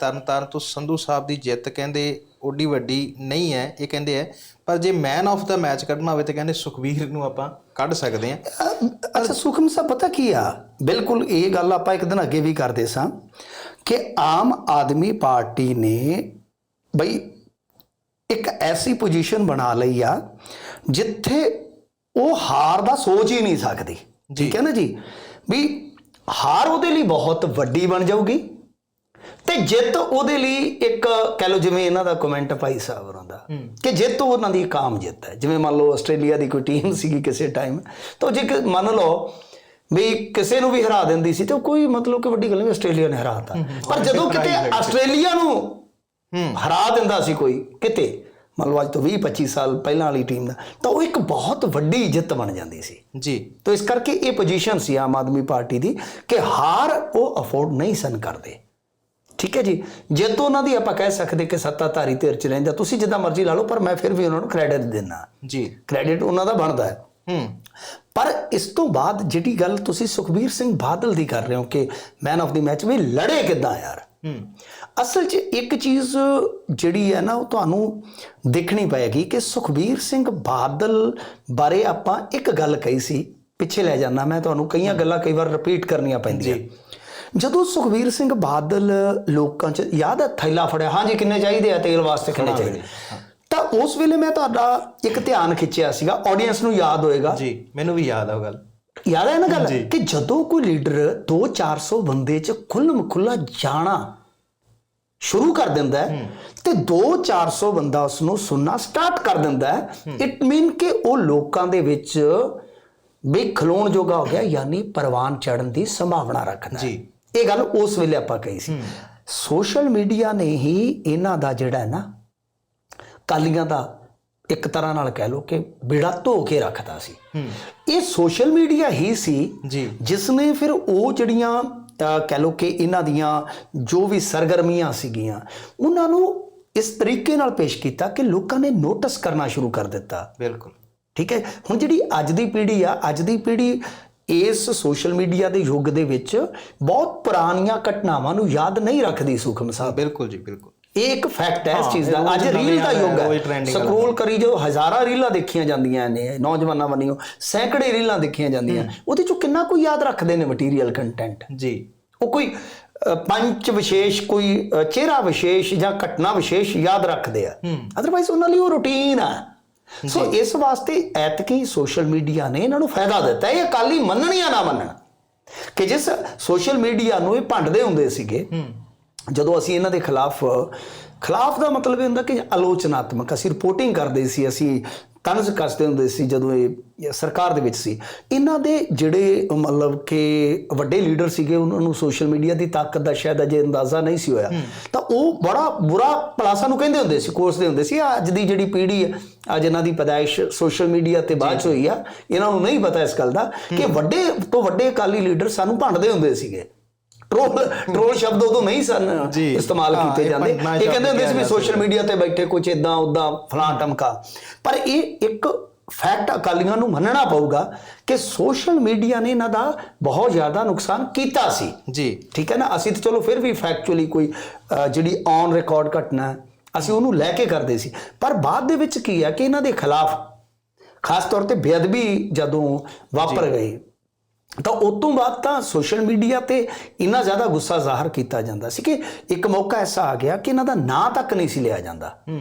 ਤਰਨਤਾਰਨ ਤੋਂ ਸੰਧੂ ਸਾਹਿਬ ਦੀ ਜਿੱਤ ਕਹਿੰਦੇ ਓਡੀ ਵੱਡੀ ਨਹੀਂ ਹੈ ਇਹ ਕਹਿੰਦੇ ਆ ਪਰ ਜੇ ਮੈਨ ਆਫ ਦਾ ਮੈਚ ਕੱਢਣਾ ਹੋਵੇ ਤਾਂ ਕਹਿੰਦੇ ਸੁਖਵੀਰ ਨੂੰ ਆਪਾਂ ਕੱਢ ਸਕਦੇ ਆ ਅੱਛਾ ਸੁਖਮ ਸਾਹਿਬ ਪਤਾ ਕੀ ਆ? ਬਿਲਕੁਲ ਇਹ ਗੱਲ ਆਪਾਂ ਇੱਕ ਦਿਨ ਅੱਗੇ ਵੀ ਕਰਦੇ ਸਾਂ ਕਿ ਆਮ ਆਦਮੀ ਪਾਰਟੀ ਨੇ ਬਈ ਇੱਕ ਐਸੀ ਪੋਜੀਸ਼ਨ ਬਣਾ ਲਈ ਆ ਜਿੱਥੇ ਉਹ ਹਾਰ ਦਾ ਸੋਚ ਹੀ ਨਹੀਂ ਸਕਦੀ। ਠੀਕ ਹੈ ਨਾ ਜੀ? ਵੀ ਹਾਰ ਉਹਦੇ ਲਈ ਬਹੁਤ ਵੱਡੀ ਬਣ ਜਾਊਗੀ। ਤੇ ਜਿੱਤ ਉਹਦੇ ਲਈ ਇੱਕ ਕਹਿ ਲਓ ਜਿਵੇਂ ਇਹਨਾਂ ਦਾ ਕਮੈਂਟ ਭਾਈ ਸਾਹਿਬ ਹੋਰਾਂ ਦਾ ਕਿ ਜਿੱਤ ਉਹਨਾਂ ਦੀ ਕਾਮ ਜਿੱਤ ਹੈ। ਜਿਵੇਂ ਮੰਨ ਲਓ ਆਸਟ੍ਰੇਲੀਆ ਦੀ ਕੋਈ ਟੀਮ ਸੀਗੀ ਕਿਸੇ ਟਾਈਮ ਤਾਂ ਜੇ ਮੰਨ ਲਓ ਵੀ ਕਿਸੇ ਨੂੰ ਵੀ ਹਰਾ ਦਿੰਦੀ ਸੀ ਤਾਂ ਕੋਈ ਮਤਲਬ ਕਿ ਵੱਡੀ ਗੱਲ ਨਹੀਂ ਆਸਟ੍ਰੇਲੀਆ ਨੇ ਹਰਾਤਾ। ਪਰ ਜਦੋਂ ਕਿਤੇ ਆਸਟ੍ਰੇਲੀਆ ਨੂੰ ਹਰਾ ਦਿੰਦਾ ਸੀ ਕੋਈ ਕਿਤੇ ਮੰਨ ਲਓ ਅੱਜ ਤੋਂ 20 25 ਸਾਲ ਪਹਿਲਾਂ ਵਾਲੀ ਟੀਮ ਦਾ ਤਾਂ ਉਹ ਇੱਕ ਬਹੁਤ ਵੱਡੀ ਜਿੱਤ ਬਣ ਜਾਂਦੀ ਸੀ। ਜੀ। ਤੋ ਇਸ ਕਰਕੇ ਇਹ ਪੋਜੀਸ਼ਨ ਸੀ ਆਮ ਆਦਮੀ ਪਾਰਟੀ ਦੀ ਕਿ ਹਾਰ ਉਹ ਅਫੋਰਡ ਨਹੀਂ ਸਨ ਕਰਦੇ। ਠੀਕ ਹੈ ਜੀ? ਜੇ ਤੋਂ ਉਹਨਾਂ ਦੀ ਆਪਾਂ ਕਹਿ ਸਕਦੇ ਕਿ ਸੱਤਾਧਾਰੀ ਧਿਰ ਚ ਰਹਿੰਦਾ ਤੁਸੀਂ ਜਿੱਦਾਂ ਮਰਜ਼ੀ ਲਾ ਲਓ ਪਰ ਮੈਂ ਫਿਰ ਵੀ ਉਹਨਾਂ ਨੂੰ ਕ੍ਰੈਡਿਟ ਦਿੰਦਾ। ਜੀ। ਕ੍ਰੈਡਿਟ ਉਹਨਾਂ ਦਾ ਬਣਦਾ ਹੈ। ਹੂੰ। ਪਰ ਇਸ ਤੋਂ ਬਾਅਦ ਜਿਹੜੀ ਗੱਲ ਤੁਸੀਂ ਸੁਖਬੀਰ ਸਿੰਘ ਬਾਦਲ ਦੀ ਕਰ ਰਹੇ ਹੋ ਕਿ ਮੈਨ ਆਫ ਦੀ ਮੈਚ ਵੀ ਲੜੇ ਕਿੱਦਾਂ ਯਾਰ? ਹੂੰ। ਅਸਲ 'ਚ ਇੱਕ ਚੀਜ਼ ਜਿਹੜੀ ਹੈ ਨਾ ਉਹ ਤੁਹਾਨੂੰ ਦੇਖਣੀ ਪਏਗੀ ਕਿ ਸੁਖਬੀਰ ਸਿੰਘ ਬਾਦਲ ਬਾਰੇ ਆਪਾਂ ਇੱਕ ਗੱਲ ਕਹੀ ਸੀ ਪਿੱਛੇ ਲੈ ਜਾਣਾ ਮੈਂ ਤੁਹਾਨੂੰ ਕਈਆਂ ਗੱਲਾਂ ਕਈ ਵਾਰ ਰਿਪੀਟ ਕਰਨੀਆਂ ਪੈਂਦੀਆਂ। ਜਦੋਂ ਸੁਖਬੀਰ ਸਿੰਘ ਬਾਦਲ ਲੋਕਾਂ 'ਚ ਯਾਦ ਹੈ ਥੈਲਾ ਫੜਿਆ। ਹਾਂਜੀ ਕਿੰਨੇ ਚਾਹੀਦੇ ਆ ਤੇਲ ਵਾਸਤੇ ਕਿੰਨੇ ਚਾਹੀਦੇ? ਤਾਂ ਉਸ ਵੇਲੇ ਮੈਂ ਤੁਹਾਡਾ ਇੱਕ ਧਿਆਨ ਖਿੱਚਿਆ ਸੀਗਾ। ਆਡੀਅנס ਨੂੰ ਯਾਦ ਹੋਏਗਾ। ਜੀ ਮੈਨੂੰ ਵੀ ਯਾਦ ਆ ਉਹ ਗੱਲ। ਯਾਦ ਹੈ ਨਾ ਗੱਲ? ਕਿ ਜਦੋਂ ਕੋਈ ਲੀਡਰ 2-400 ਬੰਦੇ 'ਚ ਖੁੱਲਮ ਖੁੱਲਾ ਜਾਣਾ ਸ਼ੁਰੂ ਕਰ ਦਿੰਦਾ ਹੈ ਤੇ 2-400 ਬੰਦਾ ਉਸ ਨੂੰ ਸੁਣਨਾ ਸਟਾਰਟ ਕਰ ਦਿੰਦਾ ਹੈ ਇਟ ਮੀਨ ਕਿ ਉਹ ਲੋਕਾਂ ਦੇ ਵਿੱਚ ਵੀ ਖਲੋਣ ਜੋਗਾ ਹੋ ਗਿਆ ਯਾਨੀ ਪਰਵਾਨ ਚੜਨ ਦੀ ਸੰਭਾਵਨਾ ਰੱਖਦਾ। ਜੀ। ਇਹ ਗੱਲ ਉਸ ਵੇਲੇ ਆਪਾਂ ਕਹੀ ਸੀ। ਸੋਸ਼ਲ ਮੀਡੀਆ ਨੇ ਹੀ ਇਹਨਾਂ ਦਾ ਜਿਹੜਾ ਹੈ ਨਾ ਕਾਲੀਆਂ ਦਾ ਇੱਕ ਤਰ੍ਹਾਂ ਨਾਲ ਕਹਿ ਲਓ ਕਿ ਬਿੜਾ ਧੋ ਕੇ ਰੱਖਦਾ ਸੀ। ਇਹ ਸੋਸ਼ਲ ਮੀਡੀਆ ਹੀ ਸੀ ਜਿਸ ਨੇ ਫਿਰ ਉਹ ਜਿਹੜੀਆਂ ਕਹਿ ਲਓ ਕਿ ਇਹਨਾਂ ਦੀਆਂ ਜੋ ਵੀ ਸਰਗਰਮੀਆਂ ਸੀਗੀਆਂ ਉਹਨਾਂ ਨੂੰ ਇਸ ਤਰੀਕੇ ਨਾਲ ਪੇਸ਼ ਕੀਤਾ ਕਿ ਲੋਕਾਂ ਨੇ ਨੋਟਿਸ ਕਰਨਾ ਸ਼ੁਰੂ ਕਰ ਦਿੱਤਾ। ਬਿਲਕੁਲ। ਠੀਕ ਹੈ? ਹੁਣ ਜਿਹੜੀ ਅੱਜ ਦੀ ਪੀੜ੍ਹੀ ਆ ਅੱਜ ਦੀ ਪੀੜ੍ਹੀ ਇਸ ਸੋਸ਼ਲ ਮੀਡੀਆ ਦੇ ਯੁੱਗ ਦੇ ਵਿੱਚ ਬਹੁਤ ਪੁਰਾਣੀਆਂ ਘਟਨਾਵਾਂ ਨੂੰ ਯਾਦ ਨਹੀਂ ਰੱਖਦੀ ਸੁਖਮ ਸਾਹਿਬ। ਬਿਲਕੁਲ ਜੀ ਬਿਲਕੁਲ। ਇਹ ਇੱਕ ਫੈਕਟ ਹੈ ਇਸ ਚੀਜ਼ ਦਾ। ਅੱਜ ਰੀਲ ਦਾ ਯੁੱਗ ਹੈ। ਸਕਰੋਲ ਕਰੀ ਜੋ ਹਜ਼ਾਰਾਂ ਰੀਲਾਂ ਦੇਖੀਆਂ ਜਾਂਦੀਆਂ ਨੇ ਨੌਜਵਾਨਾਂ ਵੱਲੋਂ। ਸੈਂਕੜੇ ਰੀਲਾਂ ਦੇਖੀਆਂ ਜਾਂਦੀਆਂ। ਉਹਦੇ ਚੋਂ ਕਿੰਨਾ ਕੋਈ ਯਾਦ ਰੱਖਦੇ ਨੇ ਮਟੀਰੀਅਲ ਕੰਟੈਂਟ ਜੀ। ਉਹ ਕੋਈ ਪੰਚ ਵਿਸ਼ੇਸ਼ ਕੋਈ ਚਿਹਰਾ ਵਿਸ਼ੇਸ਼ ਜਾਂ ਘਟਨਾ ਵਿਸ਼ੇਸ਼ ਯਾਦ ਰੱਖਦੇ ਆ। ਅਦਰਵਾਈਜ਼ ਉਹਨਾਂ ਲਈ ਉਹ ਰੁਟੀਨ ਆ। ਸੋ ਇਸ ਵਾਸਤੇ ਐਤਕੀ ਸੋਸ਼ਲ ਮੀਡੀਆ ਨੇ ਇਹਨਾਂ ਨੂੰ ਫਾਇਦਾ ਦਿੱਤਾ। ਇਹ ਅਕਾਲੀ ਮੰਨਣ ਜਾਂ ਨਾ ਮੰਨਣ। ਕਿ ਜਿਸ ਸੋਸ਼ਲ ਮੀਡੀਆ ਨੂੰ ਇਹ ਭੰਡਦੇ ਹੁੰਦੇ ਸੀਗੇ ਜਦੋਂ ਅਸੀਂ ਇਹਨਾਂ ਦੇ ਖਿਲਾਫ ਖਿਲਾਫ ਦਾ ਮਤਲਬ ਇਹ ਹੁੰਦਾ ਕਿ ਆਲੋਚਨਾਤਮਕ ਅਸੀਂ ਰਿਪੋਰਟਿੰਗ ਕਰਦੇ ਸੀ ਅਸੀਂ ਤਨਜ਼ ਕੱਸਦੇ ਹੁੰਦੇ ਸੀ ਜਦੋਂ ਇਹ ਸਰਕਾਰ ਦੇ ਵਿੱਚ ਸੀ। ਇਹਨਾਂ ਦੇ ਜਿਹੜੇ ਮਤਲਬ ਕਿ ਵੱਡੇ ਲੀਡਰ ਸੀਗੇ ਉਹਨਾਂ ਨੂੰ ਸੋਸ਼ਲ ਮੀਡੀਆ ਦੀ ਤਾਕਤ ਦਾ ਸ਼ਾਇਦ ਅਜੇ ਅੰਦਾਜ਼ਾ ਨਹੀਂ ਸੀ ਹੋਇਆ। ਤਾਂ ਉਹ ਬੜਾ ਬੁਰਾ ਭਲਾ ਸਾਨੂੰ ਕਹਿੰਦੇ ਹੁੰਦੇ ਸੀ ਕੋਸਦੇ ਹੁੰਦੇ ਸੀ ਅੱਜ ਦੀ ਜਿਹੜੀ ਪੀੜ੍ਹੀ ਹੈ ਅੱਜ ਇਹਨਾਂ ਦੀ ਪੈਦਾਇਸ਼ ਸੋਸ਼ਲ ਮੀਡੀਆ ਤੇ ਬਾਅਦ ਚ ਹੋਈ ਆ। ਇਹਨਾਂ ਨੂੰ ਨਹੀਂ ਪਤਾ ਇਸ ਗੱਲ ਦਾ ਕਿ ਵੱਡੇ ਤੋਂ ਵੱਡੇ ਅਕਾਲੀ ਲੀਡਰ ਸਾਨੂੰ ਭੰਡਦੇ ਹੁੰਦੇ ਸੀਗੇ। ਟ੍ਰੋਲ ਟ੍ਰੋਲ ਸ਼ਬਦ ਉਦੋਂ ਨਹੀਂ ਸਨ। ਇਸਤੇਮਾਲ ਕੀਤੇ ਜਾਂਦੇ। ਇਹ ਕਹਿੰਦੇ ਹੁੰਦੇ ਸੀ ਵੀ ਸੋਸ਼ਲ ਮੀਡੀਆ ਤੇ ਬੈਠੇ ਕੁਝ ਇਦਾਂ ਉਦਾਂ ਫਲਾਂ ਟਮਕਾ। ਪਰ ਇਹ ਇੱਕ ਫੈਕਟ ਅਕਾਲੀਆਂ ਨੂੰ ਮੰਨਣਾ ਪਊਗਾ ਕਿ ਸੋਸ਼ਲ ਮੀਡੀਆ ਨੇ ਇਹਨਾਂ ਦਾ ਬਹੁਤ ਜ਼ਿਆਦਾ ਨੁਕਸਾਨ ਕੀਤਾ ਸੀ। ਜੀ। ਠੀਕ ਹੈ ਨਾ? ਅਸੀਂ ਤਾਂ ਚਲੋ ਫਿਰ ਵੀ ਫੈਕਚੁਅਲੀ ਕੋਈ ਜਿਹੜੀ ਔਨ ਰਿਕਾਰਡ ਘਟਨਾ ਅਸੀਂ ਉਹਨੂੰ ਲੈ ਕੇ ਕਰਦੇ ਸੀ। ਪਰ ਬਾਅਦ ਦੇ ਵਿੱਚ ਕੀ ਹੈ ਕਿ ਇਹਨਾਂ ਦੇ ਖਿਲਾਫ ਖਾਸ ਤੌਰ ਤੇ ਬੇਅਦਬੀ ਜਦੋਂ ਵਾਪਰ ਗਈ। ਤਾਂ ਉਸ ਤੋਂ ਬਾਅਦ ਤਾਂ ਸੋਸ਼ਲ ਮੀਡੀਆ ਤੇ ਇੰਨਾ ਜ਼ਿਆਦਾ ਗੁੱਸਾ ਜ਼ਾਹਰ ਕੀਤਾ ਜਾਂਦਾ ਸੀ ਕਿ ਇੱਕ ਮੌਕਾ ਐਸਾ ਆ ਗਿਆ ਕਿ ਇਹਨਾਂ ਦਾ ਨਾਂ ਤੱਕ ਨਹੀਂ ਸੀ ਲਿਆ ਜਾਂਦਾ। ਹੂੰ।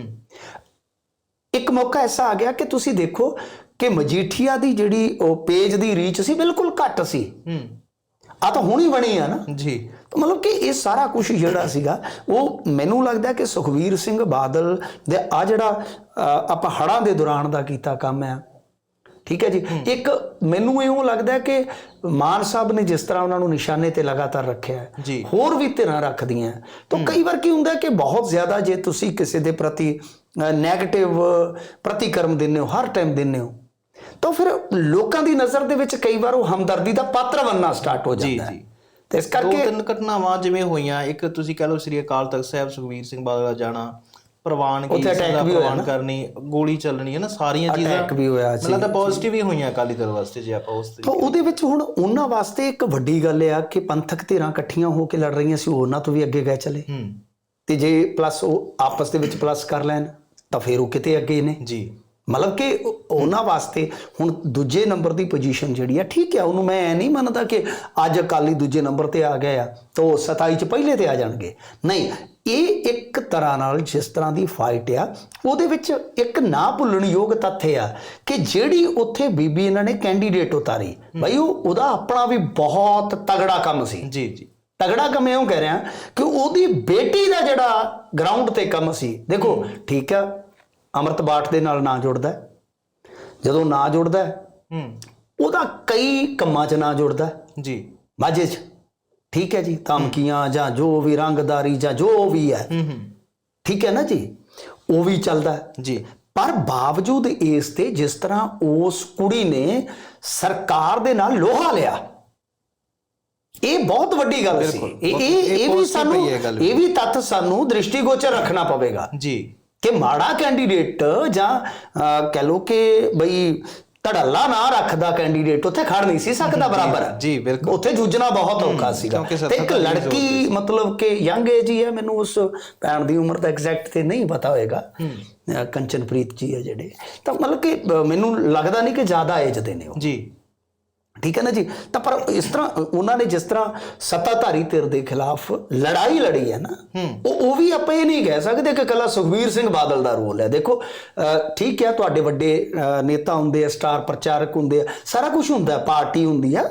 ਇੱਕ ਮੌਕਾ ਐਸਾ ਆ ਗਿਆ ਕਿ ਤੁਸੀਂ ਦੇਖੋ ਕਿ ਮਜੀਠੀਆ ਦੀ ਜਿਹੜੀ ਉਹ ਪੇਜ ਦੀ ਰੀਚ ਸੀ ਬਿਲਕੁਲ ਘੱਟ ਸੀ। ਹੂੰ। ਆ ਤਾਂ ਹੁਣੀ ਬਣੀ ਆ ਨਾ। ਜੀ। ਤਾਂ ਮਤਲਬ ਕਿ ਇਹ ਸਾਰਾ ਕੁਝ ਜਿਹੜਾ ਸੀਗਾ ਉਹ ਮੈਨੂੰ ਲੱਗਦਾ ਕਿ ਸੁਖਵੀਰ ਸਿੰਘ ਬਾਦਲ ਦੇ ਆ ਜਿਹੜਾ ਆਪਾਂ ਹੜਾਂ ਦੇ ਦੌਰਾਨ ਦਾ ਕੀਤਾ ਕੰਮ ਹੈ ਠੀਕ ਹੈ ਜੀ ਇੱਕ ਮੈਨੂੰ ਇਉਂ ਲੱਗਦਾ ਕਿ ਮਾਨ ਸਾਹਿਬ ਨੇ ਜਿਸ ਤਰ੍ਹਾਂ ਉਹਨਾਂ ਨੂੰ ਨਿਸ਼ਾਨੇ ਤੇ ਲਗਾਤਾਰ ਰੱਖਿਆ ਹੈ। ਹੋਰ ਵੀ ਧਿਰਾਂ ਰੱਖਦੀਆਂ। ਤਾਂ ਕਈ ਵਾਰ ਕੀ ਹੁੰਦਾ ਕਿ ਬਹੁਤ ਜ਼ਿਆਦਾ ਜੇ ਤੁਸੀਂ ਕਿਸੇ ਦੇ ਪ੍ਰਤੀ 네ਗੇਟਿਵ ਪ੍ਰਤੀਕਰਮ ਦਿੰਦੇ ਹੋ ਹਰ ਟਾਈਮ ਦਿੰਦੇ ਹੋ ਤਾਂ ਫਿਰ ਲੋਕਾਂ ਦੀ ਨਜ਼ਰ ਦੇ ਵਿੱਚ ਕਈ ਵਾਰ ਉਹ ਹਮਦਰਦੀ ਦਾ ਪਾਤਰ ਬਣਨਾ ਸਟਾਰਟ ਹੋ ਜਾਂਦਾ ਹੈ ਜੀ। ਤੇ ਇਸ ਦੋ ਕਰਕੇ ਤਿੰਨ ਘਟਨਾਵਾਂ ਜਿਵੇਂ ਹੋਈਆਂ ਇੱਕ ਤੁਸੀਂ ਕਹ ਲਓ ਸ੍ਰੀ ਅਕਾਲ ਤਖਤ ਸਾਹਿਬ ਸੁਖਵੀਰ ਸਿੰਘ ਬਾਦਲ ਦਾ ਜਾਣਾ ਪ੍ਰਵਾਨਗੀ ਉੱਥੇ ਸਦਾ ਵੀ ਹੋਇਆ ਕਰਨੀ ਗੋਲੀ ਚੱਲਣੀ ਹੈ ਨਾ ਸਾਰੀਆਂ ਚੀਜ਼ਾਂ। Attack ਵੀ ਹੋਇਆ ਸੀ। ਤਾਂ ਪੋਜ਼ਿਟਿਵ ਹੀ ਹੋਈਆਂ ਅਕਾਲੀ ਦਲ ਵਾਸਤੇ ਜੇ ਆਪਾਂ ਉਸ ਤਾਂ ਉਹਦੇ ਵਿੱਚ ਹੁਣ ਉਹਨਾਂ ਵਾਸਤੇ ਇੱਕ ਵੱਡੀ ਗੱਲ ਆ ਕਿ ਪੰਥਕ ਧਿਰਾਂ ਇਕੱਠੀਆਂ ਹੋ ਕੇ ਲੜ ਰਹੀਆਂ ਸੀ ਉਹ ਉਹਨਾਂ ਤੋਂ ਵੀ ਅੱਗੇ ਗਏ ਚਲੇ। ਹੂੰ। ਤੇ ਜੇ ਪਲੱਸ ਉਹ ਆਪਸ ਦੇ ਵਿੱਚ ਪਲੱਸ ਕਰ ਲੈਣ ਤਾਂ ਫਿਰ ਉਹ ਕਿਤੇ ਅੱਗੇ ਨੇ। ਜੀ। ਮਤਲਬ ਕਿ ਉਹ- ਉਹਨਾਂ ਵਾਸਤੇ ਹੁਣ ਦੂਜੇ ਨੰਬਰ ਦੀ ਪੋਜੀਸ਼ਨ ਜਿਹੜੀ ਆ ਠੀਕ ਹੈ ਉਹਨੂੰ ਮੈਂ ਐ ਨਹੀਂ ਮੰਨਦਾ ਕਿ ਅੱਜ ਅਕਾਲੀ ਦੂਜੇ ਨੰਬਰ ਤੇ ਆ ਗਏ ਆ ਤਾਂ ਉਹ 27 ਚ ਪਹਿਲੇ ਤੇ ਆ ਜਾਣਗੇ। ਨਹੀਂ ਇਹ ਇੱਕ ਤਰ੍ਹਾਂ ਨਾਲ ਜਿਸ ਤਰ੍ਹਾਂ ਦੀ ਫਾਈਟ ਆ ਉਹਦੇ ਵਿੱਚ ਇੱਕ ਨਾ ਭੁੱਲਣਯੋਗ ਤੱਥ ਆ ਕਿ ਜਿਹੜੀ ਉੱਥੇ ਬੀਬੀ ਇਹਨਾਂ ਨੇ ਕੈਂਡੀਡੇਟ ਉਤਾਰੀ ਬਈ ਉਹ ਉਹਦਾ ਆਪਣਾ ਵੀ ਬਹੁਤ ਤਗੜਾ ਕੰਮ ਸੀ। ਜੀ ਜੀ। ਤਗੜਾ ਕੰਮ ਇਉਂ ਕਹਿ ਰਿਹਾ ਕਿ ਉਹਦੀ ਬੇਟੀ ਦਾ ਜਿਹੜਾ ਗਰਾਊਂਡ ਤੇ ਕੰਮ ਸੀ ਦੇਖੋ ਠੀਕ ਆ ਅਮਰਤ ਬਾਟ ਦੇ ਨਾਲ ਨਾਂ ਜੁੜਦਾ। ਜਦੋਂ ਨਾਂ ਜੁੜਦਾ ਹੈ, ਉਹਦਾ ਕਈ ਕੰਮਾਂ 'ਚ ਨਾਂ ਜੁੜਦਾ। ਜੀ। ਮਾਝੇ 'ਚ। ਠੀਕ ਹੈ ਜੀ? ਧਮਕੀਆਂ ਜਾਂ ਜੋ ਵੀ ਰੰਗਦਾਰੀ ਜਾਂ ਜੋ ਵੀ ਹੈ। ਠੀਕ ਹੈ ਨਾ ਜੀ? ਉਹ ਵੀ ਚੱਲਦਾ। ਜੀ। ਪਰ ਬਾਵਜੂਦ ਇਸ ਤੇ ਜਿਸ ਤਰ੍ਹਾਂ ਉਸ ਕੁੜੀ ਨੇ ਸਰਕਾਰ ਦੇ ਨਾਲ ਲੋਹਾ ਲਿਆ ਇਹ ਬਹੁਤ ਵੱਡੀ ਗੱਲ ਸੀ। ਇਹ ਇਹ ਵੀ ਸਾਨੂੰ। ਇਹ ਵੀ। ਤੱਥ ਸਾਨੂੰ ਦ੍ਰਿਸ਼ਟੀਗੋਚਰ ਰੱਖਣਾ ਪਵੇਗਾ ਜੀ। ਕਿ ਮਾੜਾ ਕੈਂਡੀਡੇਟ ਜਾਂ ਕਹਿ ਲੋ ਕਿ ਬਈ ਧੜੱਲਾ ਨਾ ਰੱਖਦਾ ਕੈਂਡੀਡੇਟ ਉੱਥੇ ਖੜ ਨਹੀਂ ਸੀ ਸਕਦਾ ਬਰਾਬਰ। ਜੀ, ਬਿਲਕੁਲ। ਉੱਥੇ ਜੂਝਣਾ ਬਹੁਤ ਔਖਾ ਸੀਗਾ। ਤੇ ਇੱਕ ਲੜਕੀ ਮਤਲਬ ਕਿ ਯੰਗ ਏਜ ਹੀ ਹੈ ਮੈਨੂੰ ਉਸ ਭੈਣ ਦੀ ਉਮਰ ਦਾ ਐਗਜ਼ੈਕਟ ਤੇ ਨਹੀਂ ਪਤਾ ਹੋਏਗਾ। ਕੰਚਨਪ੍ਰੀਤ ਜੀ ਹੈ ਜਿਹੜੇ। ਤਾਂ ਮਤਲਬ ਕਿ ਮੈਨੂੰ ਲੱਗਦਾ ਨਹੀਂ ਕਿ ਜ਼ਿਆਦਾ ਏਜ ਦੇ ਨੇ ਉਹ। ਜੀ। ਠੀਕ ਹੈ ਨਾ ਜੀ? ਤਾਂ ਪਰ ਇਸ ਤਰ੍ਹਾਂ ਉਹਨਾਂ ਨੇ ਜਿਸ ਤਰ੍ਹਾਂ ਸੱਤਾਧਾਰੀ ਧਿਰ ਦੇ ਖਿਲਾਫ ਲੜਾਈ ਲੜੀ ਹੈ ਨਾ ਉਹ ਉਹ ਵੀ ਆਪਾਂ ਇਹ ਨਹੀਂ ਕਹਿ ਸਕਦੇ ਕਿ ਕੱਲਾ ਸੁਖਵੀਰ ਸਿੰਘ ਬਾਦਲ ਦਾ ਰੋਲ ਹੈ। ਦੇਖੋ ਠੀਕ ਹੈ ਤੁਹਾਡੇ ਵੱਡੇ ਨੇਤਾ ਹੁੰਦੇ ਆ ਸਟਾਰ ਪ੍ਰਚਾਰਕ ਹੁੰਦੇ ਆ ਸਾਰਾ ਕੁਝ ਹੁੰਦਾ ਪਾਰਟੀ ਹੁੰਦੀ ਆ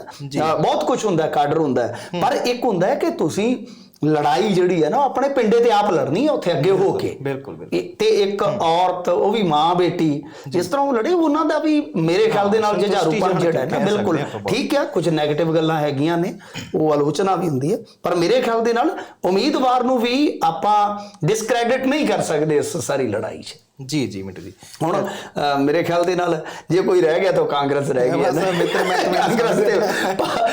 ਬਹੁਤ ਕੁਝ ਹੁੰਦਾ ਕਾਡਰ ਹੁੰਦਾ। ਪਰ ਇੱਕ ਹੁੰਦਾ ਹੈ ਕਿ ਤੁਸੀਂ ਲੜਾਈ ਜਿਹੜੀ ਹੈ ਨਾ ਆਪਣੇ ਪਿੰਡੇ ਤੇ ਆਪ ਲੜਨੀ ਹੈ ਉੱਥੇ ਅੱਗੇ ਹੋ ਕੇ। ਬਿਲਕੁਲ ਤੇ ਇੱਕ ਔਰਤ ਉਹ ਵੀ ਮਾਂ ਬੇਟੀ ਜਿਸ ਤਰ੍ਹਾਂ ਉਹ ਲੜੇ ਉਹਨਾਂ ਦਾ ਵੀ ਮੇਰੇ ਖਿਆਲ ਦੇ ਨਾਲ ਸੰਤੁਸ਼ਟੀਜਨਕ ਜਿਹੜਾ ਹੈ ਨਾ ਬਿਲਕੁਲ। ਠੀਕ ਹੈ ਕੁਝ 네ਗੇਟਿਵ ਗੱਲਾਂ ਹੈਗੀਆਂ ਨੇ ਉਹ ਆਲੋਚਨਾ ਵੀ ਹੁੰਦੀ ਹੈ। ਪਰ ਮੇਰੇ ਖਿਆਲ ਦੇ ਨਾਲ ਉਮੀਦਵਾਰ ਨੂੰ ਵੀ ਆਪਾਂ ਡਿਸਕ੍ਰੈਡਿਟ ਨਹੀਂ ਕਰ ਸਕਦੇ ਇਸ ਸਾਰੀ ਲੜਾਈ 'ਚ। ਜੀ ਜੀ ਮਿੰਟੂ ਜੀ। ਹੁਣ ਮੇਰੇ ਖਿਆਲ ਦੇ ਨਾਲ ਜੇ ਕੋਈ ਰਹਿ ਗਿਆ ਤਾਂ ਕਾਂਗਰਸ ਰਹਿ ਗਈ ਹੈ ਨਾ। ਮਿੱਤਰ ਮੈਂ ਕਾਂਗਰਸ ਤੇ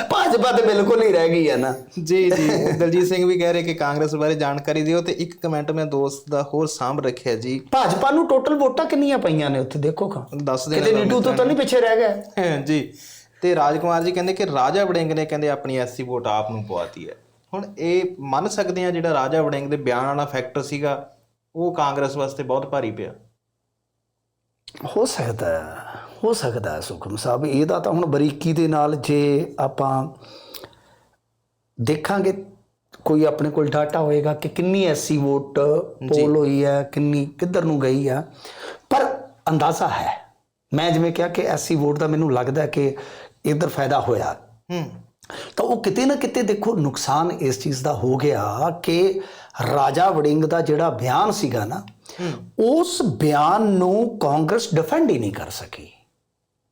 ਭਾਜਪਾ ਤੇ ਬਿਲਕੁਲ ਹੀ ਰਹਿ ਗਈ ਹੈ ਨਾ। ਜੀ ਜੀ ਦਲਜੀਤ ਸਿੰਘ ਵੀ ਕਹਿ ਰਹੇ ਕਿ ਕਾਂਗਰਸ ਬਾਰੇ ਜਾਣਕਾਰੀ ਦਿਓ ਤੇ ਇੱਕ ਕਮੈਂਟ ਮੈਂ ਦੋਸਤ ਦਾ ਹੋਰ ਸਾਂਭ ਰੱਖਿਆ ਜੀ। ਭਾਜਪਾ ਨੂੰ ਟੋਟਲ ਵੋਟਾਂ ਕਿੰਨੀਆਂ ਪਈਆਂ ਨੇ ਉੱਥੇ ਦੇਖੋ ਖਾਂ। ਦੱਸ ਦੇਣਾ ਕਿਤੇ ਨੀਟੂ ਤੋਂ ਤਾਂ ਨਹੀਂ ਪਿੱਛੇ ਰਹਿ ਗਿਆ ਜੀ। ਤੇ ਰਾਜਕੁਮਾਰ ਜੀ ਕਹਿੰਦੇ ਕਿ ਰਾਜਾ ਵੜਿੰਗ ਨੇ ਕਹਿੰਦੇ ਆਪਣੀ ਐਸਸੀ ਵੋਟ ਆਪ ਨੂੰ ਪਵਾਤੀ ਹੈ। ਹੁਣ ਇਹ ਮੰਨ ਸਕਦੇ ਆ ਜਿਹੜਾ ਰਾਜਾ ਵੜਿੰਗ ਦੇ ਬਿਆਨ ਵਾਲਾ ਫੈਕਟਰ ਸੀਗਾ ਉਹ ਕਾਂਗਰਸ ਵਾਸਤੇ ਬਹੁਤ ਭਾਰੀ ਪਿਆ। ਹੋ ਸਕਦਾ ਹੈ, ਸਕਦਾ ਸੁਖਮ ਸਾਹਿਬ ਇਹਦਾ ਤਾਂ ਹੁਣ ਬਰੀਕੀ ਦੇ ਨਾਲ ਜੇ ਆਪਾਂ ਦੇਖਾਂਗੇ ਕੋਈ ਆਪਣੇ ਕੋਲ ਡਾਟਾ ਹੋਏਗਾ ਕਿ ਕਿੰਨੀ ਐਸੀ ਵੋਟ ਪੋਲ ਹੋਈ ਹੈ ਕਿੰਨੀ ਕਿੱਧਰ ਨੂੰ ਗਈ ਆ ਪਰ ਅੰਦਾਜ਼ਾ ਹੈ ਮੈਂ ਜਿਵੇਂ ਕਿਹਾ ਕਿ ਐਸੀ ਵੋਟ ਦਾ ਮੈਨੂੰ ਲੱਗਦਾ ਕਿ ਇਧਰ ਫਾਇਦਾ ਹੋਇਆ। ਹੂੰ। ਤਾਂ ਉਹ ਕਿਤੇ ਨਾ ਕਿਤੇ ਦੇਖੋ ਨੁਕਸਾਨ ਇਸ ਚੀਜ਼ ਦਾ ਹੋ ਗਿਆ ਕਿ ਰਾਜਾ ਵੜਿੰਗ ਦਾ ਜਿਹੜਾ ਬਿਆਨ ਸੀਗਾ ਨਾ ਉਸ ਬਿਆਨ ਨੂੰ ਕਾਂਗਰਸ ਡਿਫੈਂਡ ਹੀ ਨਹੀਂ ਕਰ ਸਕੀ।